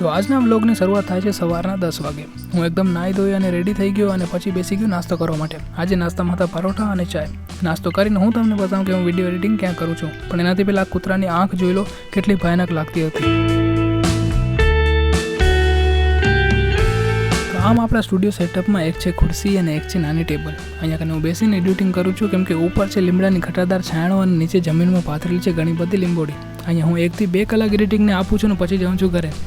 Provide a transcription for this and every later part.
તો આજના વ્લોગની શરૂઆત થાય છે સવારના દસ વાગે. હું એકદમ નાહી ધોઈ અને રેડી થઈ ગયો અને પછી બેસી ગયો નાસ્તો કરવા માટે. આજે નાસ્તામાં હતા પરોઠા અને ચાય. નાસ્તો કરીને હું તમને બતાવું કે હું વીડિયો એડિટિંગ ક્યાં કરું છું. પણ એનાથી પહેલાં કૂતરાની આંખ જોઈ લો, કેટલી ભયાનક લાગતી હતી. આમ આપણા સ્ટુડિયો સેટઅપમાં એક છે ખુરશી અને એક છે નાની ટેબલ અહીંયા કને હું બેસીને એડિટિંગ કરું છું કેમ કે ઉપર છે લીમડાની ઘટાદાર છાંયણો અને નીચે જમીનમાં પાથરેલી છે ઘણી બધી લીંબોડી. અહીંયા હું એકથી બે કલાક એડિટિંગને આપું છું અને પછી જાઉં છું ઘરે.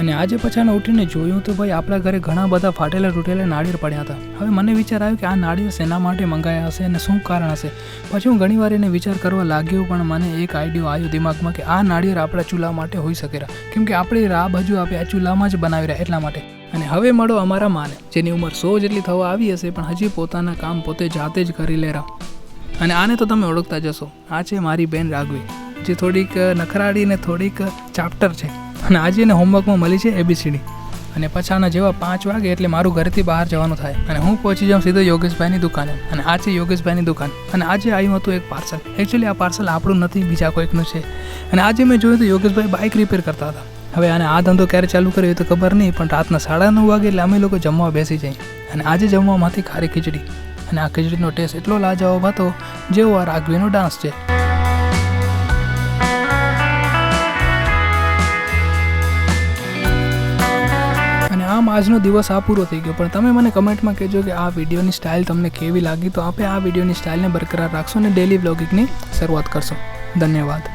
અને આજે પછાને ઉઠીને જોયું તો ભાઈ આપણા ઘરે ઘણા બધા ફાટેલા તૂટેલા નાળિયેર પડ્યા હતા. હવે મને વિચાર આવ્યો કે આ નાળિયેર શેના માટે મંગાયા હશે અને શું કારણ હશે? પછી હું ઘણીવાર એને વિચાર કરવા લાગ્યો, પણ મને એક આઈડિયો આવ્યો દિમાગમાં કે આ નાળિયેર આપણા ચૂલા માટે હોઈ શકે કેમ કે આપણે આ બાજુ આપણે આ ચૂલામાં જ બનાવી રહ્યા એટલા માટે. અને હવે મળો અમારા માને, જેની ઉંમર સો જેટલી થવા આવી હશે, પણ હજી પોતાના કામ પોતે જાતે જ કરી લેરા અને આને તો તમે ઓળખતા જશો આ છે મારી બેન રાઘવી. જે થોડીક નખરાડી ને થોડીક ચાપ્ટર છે. અને આજે એને હોમવર્કમાં મળી છે એબીસીડી અને પછાના જેવા પાંચ વાગે એટલે મારું ઘરેથી બહાર જવાનું થાય. અને હું પહોંચી જાઉં સીધો યોગેશભાઈની દુકાને. અને આ છે યોગેશભાઈની દુકાન. અને આજે આવ્યું હતું એક પાર્સલ એકચ્યુઅલી આ પાર્સલ આપણું નથી, બીજા કોઈકનું છે. અને આજે મેં જોયું તો યોગેશભાઈ બાઇક રિપેર કરતા હતા. હવે આને આ ધંધો ક્યારે ચાલુ કર્યો તો ખબર નહીં, પણ રાતના સાડા નવ વાગે એટલે અમે લોકો જમવા બેસી જઈએ. અને આજે જમવામાંથી ખારી ખીચડી. અને આ ખીચડીનો ટેસ્ટ એટલો લાજવાબ હતો, જેવો આ રાઘવીનો ડાન્સ છે. આમ આજનો દિવસ આ પૂરો થઈ ગયો. પણ તમે મને કમેન્ટમાં કહેજો કે આ વિડીયોની સ્ટાઇલ તમને કેવી લાગી? તો આપણે આ વિડીયોની સ્ટાઇલને બરકરાર રાખશો અને ડેલી બ્લોગિંગની શરૂઆત કરશો. ધન્યવાદ.